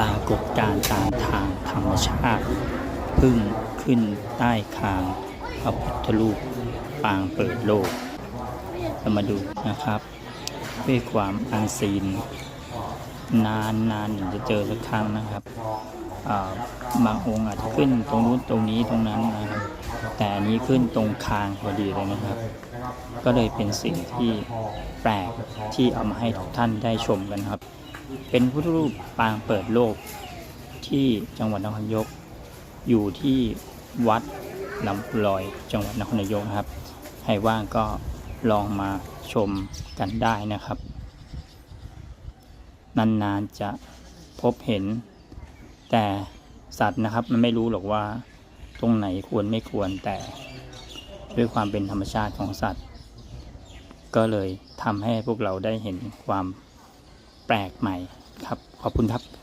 รากฏการณ์ตามทางธรรมชาติ พึ่งขึ้นใต้คางพระพุทธรูปปางเปิดโลกเรามาดูนะครับ ด้วยความอันซีน นานนานถึงจะเจอสักครั้งนะครับอ่าบางองค์อาจจะขึ้นตรงนู้นตรงนี้ตรงนั้นนะครับ แต่อันนี้ขึ้นตรงคางพอดีเลยนะครับ ก็เลยเป็นสิ่งที่แปลกที่เอามาให้ทุกท่านได้ชมกันครับ เป็นพุทธรูปปางเปิดโลกที่จังหวัดนครนายก อยู่ที่วัดลำลอยจังหวัดนครนายกครับ ให้ว่างก็ลองมาชมกันได้นะครับ นานๆจะพบเห็นแต่สัตว์นะครับมันไม่รู้หรอกว่า ตรงไหนควรไม่ควรแต่ด้วยความเป็นธรรมชาติของสัตว์ ก็เลยทำให้พวกเราได้เห็นความแปลกใหม่ครับ ขอบคุณครับ